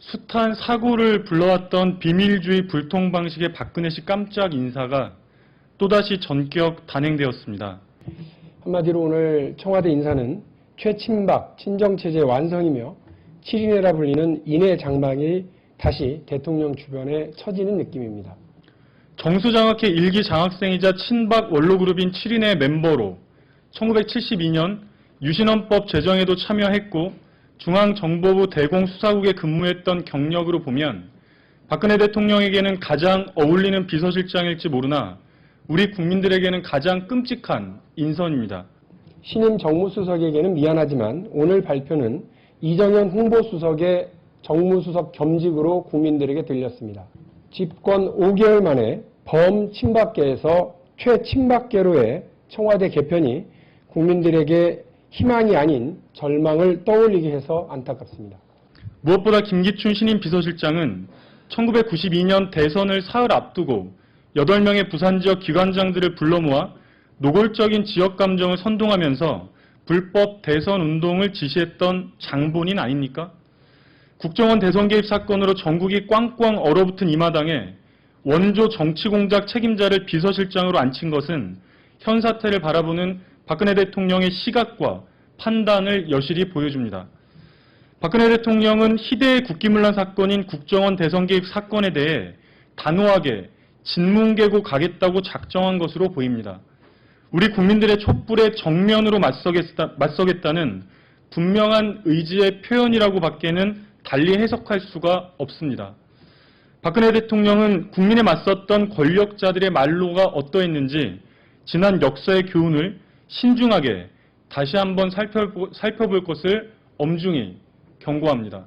숱한 사고를 불러왔던 비밀주의 불통 방식의 박근혜 씨 깜짝 인사가 또다시 전격 단행되었습니다. 한마디로 오늘 청와대 인사는 최친박 친정체제 완성이며 7인회라 불리는 인해 장막이 다시 대통령 주변에 처지는 느낌입니다. 정수장학회 일기 장학생이자 친박 원로그룹인 7인의 멤버로 1972년 유신헌법 제정에도 참여했고 중앙정보부 대공수사국에 근무했던 경력으로 보면 박근혜 대통령에게는 가장 어울리는 비서실장일지 모르나 우리 국민들에게는 가장 끔찍한 인선입니다. 신임 정무수석에게는 미안하지만 오늘 발표는 이정현 홍보수석의 정무수석 겸직으로 국민들에게 들렸습니다. 집권 5개월 만에 범친박계에서 최친박계로의 청와대 개편이 국민들에게 희망이 아닌 절망을 떠올리게 해서 안타깝습니다. 무엇보다 김기춘 신임 비서실장은 1992년 대선을 사흘 앞두고 8명의 부산 지역 기관장들을 불러 모아 노골적인 지역 감정을 선동하면서 불법 대선 운동을 지시했던 장본인 아닙니까? 국정원 대선 개입 사건으로 전국이 꽝꽝 얼어붙은 이 마당에 원조 정치공작 책임자를 비서실장으로 앉힌 것은 현 사태를 바라보는 박근혜 대통령의 시각과 판단을 여실히 보여줍니다. 박근혜 대통령은 희대의 국기문란 사건인 국정원 대선 개입 사건에 대해 단호하게 진문개고 가겠다고 작정한 것으로 보입니다. 우리 국민들의 촛불에 정면으로 맞서겠다, 맞서겠다는 분명한 의지의 표현이라고 밖에는 달리 해석할 수가 없습니다. 박근혜 대통령은 국민에 맞섰던 권력자들의 말로가 어떠했는지 지난 역사의 교훈을 신중하게 다시 한번 살펴볼 것을 엄중히 경고합니다.